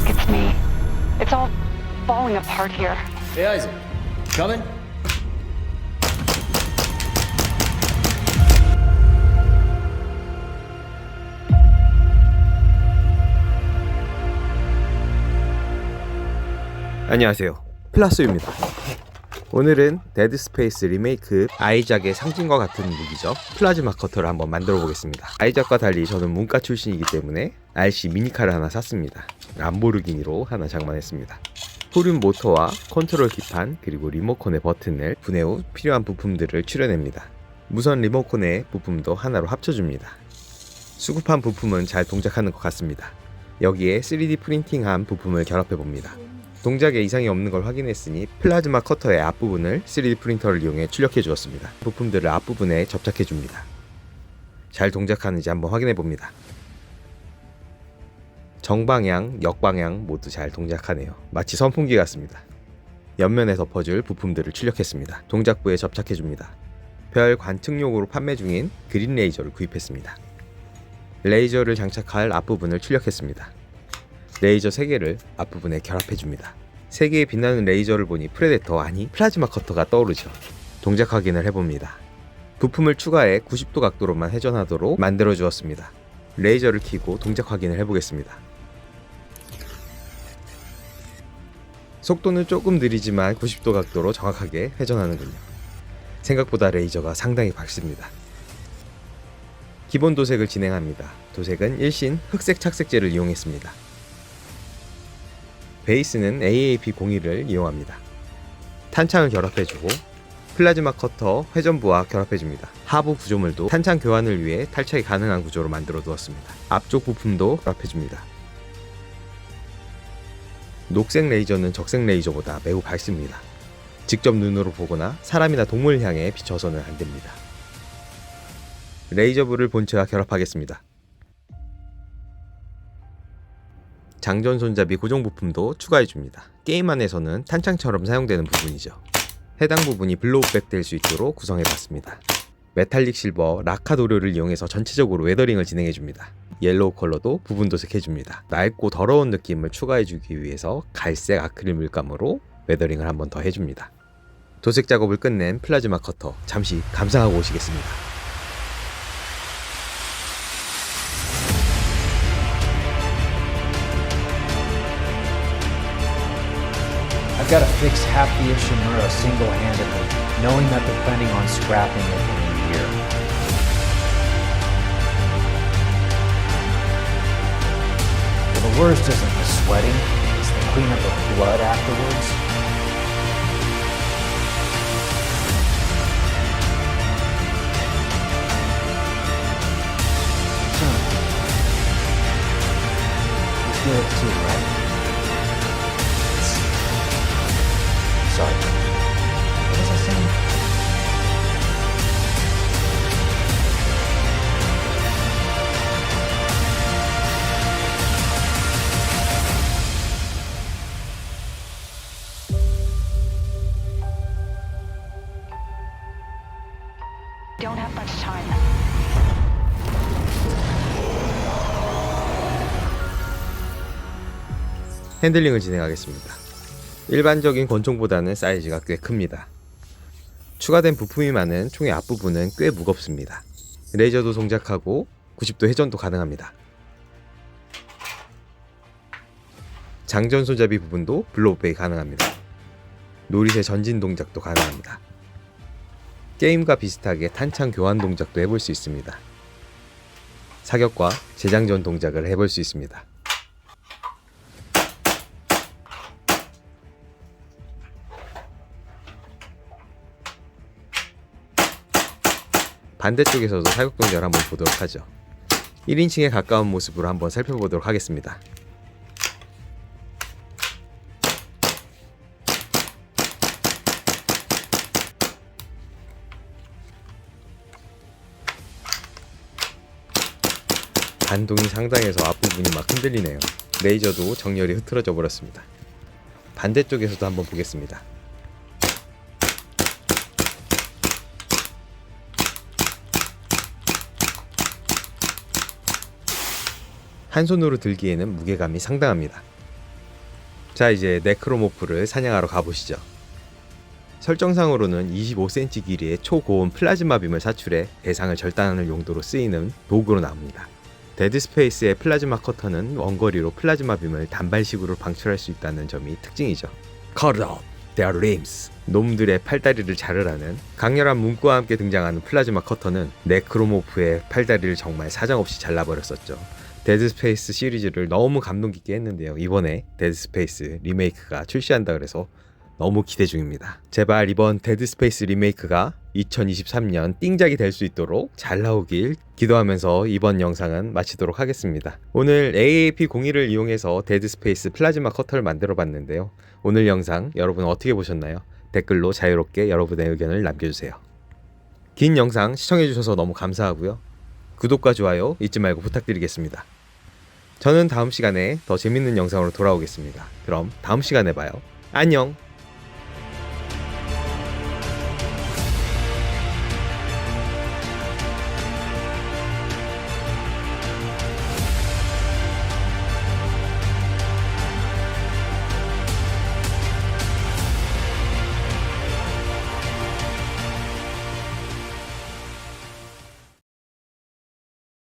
think it's me. It's all falling apart here. Hey, Isaac. Coming? 안녕하세요. 플라스입니다. 오늘은 데드 스페이스 리메이크 아이작의 상징과 같은 무기죠. 플라즈마 커터를 한번 만들어 보겠습니다. 아이작과 달리 저는 문과 출신이기 때문에 RC 미니카를 하나 샀습니다. 람보르기니로 하나 장만했습니다. 후륜 모터와 컨트롤 기판 그리고 리모컨의 버튼을 분해 후 필요한 부품들을 추려냅니다. 무선 리모컨의 부품도 하나로 합쳐줍니다. 수급한 부품은 잘 동작하는 것 같습니다. 여기에 3D 프린팅한 부품을 결합해 봅니다. 동작에 이상이 없는 걸 확인했으니 플라즈마 커터의 앞부분을 3D 프린터를 이용해 출력해 주었습니다. 부품들을 앞부분에 접착해 줍니다. 잘 동작하는지 한번 확인해 봅니다. 정방향, 역방향 모두 잘 동작하네요. 마치 선풍기 같습니다. 옆면에 덮어줄 부품들을 출력했습니다. 동작부에 접착해 줍니다. 별 관측용으로 판매 중인 그린 레이저를 구입했습니다. 레이저를 장착할 앞부분을 출력했습니다. 레이저 3개를 앞부분에 결합해줍니다. 3개의 빛나는 레이저를 보니 프레데터 아니 플라즈마 커터가 떠오르죠. 동작 확인을 해봅니다. 부품을 추가해 90도 각도로만 회전하도록 만들어 주었습니다. 레이저를 켜고 동작 확인을 해보겠습니다. 속도는 조금 느리지만 90도 각도로 정확하게 회전하는군요. 생각보다 레이저가 상당히 밝습니다. 기본 도색을 진행합니다. 도색은 일신 흑색 착색제를 이용했습니다. 베이스는 AAP01을 이용합니다. 탄창을 결합해주고 플라즈마 커터 회전부와 결합해줍니다. 하부 구조물도 탄창 교환을 위해 탈착이 가능한 구조로 만들어 두었습니다. 앞쪽 부품도 결합해줍니다. 녹색 레이저는 적색 레이저보다 매우 밝습니다. 직접 눈으로 보거나 사람이나 동물 향해 비춰서는 안 됩니다. 레이저불을 본체와 결합하겠습니다. 장전 손잡이 고정 부품도 추가해 줍니다. 게임 안에서는 탄창처럼 사용되는 부분이죠. 해당 부분이 블로우백 될 수 있도록 구성해 봤습니다. 메탈릭 실버 라카 도료를 이용해서 전체적으로 웨더링을 진행해 줍니다. 옐로우 컬러도 부분 도색해 줍니다. 낡고 더러운 느낌을 추가해 주기 위해서 갈색 아크릴 물감으로 웨더링을 한 번 더 해줍니다. 도색 작업을 끝낸 플라즈마 커터 잠시 감상하고 오시겠습니다. I've got to fix half the Ishimura single-handedly, knowing that they're planning on scrapping it in a year. Well, the worst isn't the sweating, it's the cleanup of blood afterwards. Son, you feel it too, right? Sorry. What was I saying? Don't have much time. 핸들링을 진행하겠습니다. 일반적인 권총보다는 사이즈가 꽤 큽니다. 추가된 부품이 많은 총의 앞부분은 꽤 무겁습니다. 레이저도 동작하고 90도 회전도 가능합니다. 장전 손잡이 부분도 블로우백이 가능합니다. 노릿의 전진 동작도 가능합니다. 게임과 비슷하게 탄창 교환 동작도 해볼 수 있습니다. 사격과 재장전 동작을 해볼 수 있습니다. 반대쪽에서도 사격 동작을 한번 보도록 하죠. 1인칭에 가까운 모습으로 한번 살펴보도록 하겠습니다. 반동이 상당해서 앞부분이 막 흔들리네요. 레이저도 정렬이 흐트러져 버렸습니다. 반대쪽에서도 한번 보겠습니다. 한 손으로 들기에는 무게감이 상당합니다. 자 이제 네크로모프를 사냥하러 가보시죠. 설정상으로는 25cm 길이의 초고온 플라즈마 빔을 사출해 대상을 절단하는 용도로 쓰이는 도구로 나옵니다. 데드 스페이스의 플라즈마 커터는 원거리로 플라즈마 빔을 단발식으로 방출할 수 있다는 점이 특징이죠. Cut off their limbs. 놈들의 팔다리를 자르라는 강렬한 문구와 함께 등장하는 플라즈마 커터는 네크로모프의 팔다리를 정말 사정없이 잘라버렸었죠. 데드 스페이스 시리즈를 너무 감동 깊게 했는데요. 이번에 데드 스페이스 리메이크가 출시한다 그래서 너무 기대 중입니다. 제발 이번 데드 스페이스 리메이크가 2023년 띵작이 될 수 있도록 잘 나오길 기도하면서 이번 영상은 마치도록 하겠습니다. 오늘 AAP01을 이용해서 데드 스페이스 플라즈마 커터를 만들어 봤는데요. 오늘 영상 여러분 어떻게 보셨나요? 댓글로 자유롭게 여러분의 의견을 남겨주세요. 긴 영상 시청해주셔서 너무 감사하고요. 구독과 좋아요 잊지 말고 부탁드리겠습니다. 저는 다음 시간에 더 재밌는 영상으로 돌아오겠습니다. 그럼 다음 시간에 봐요. 안녕!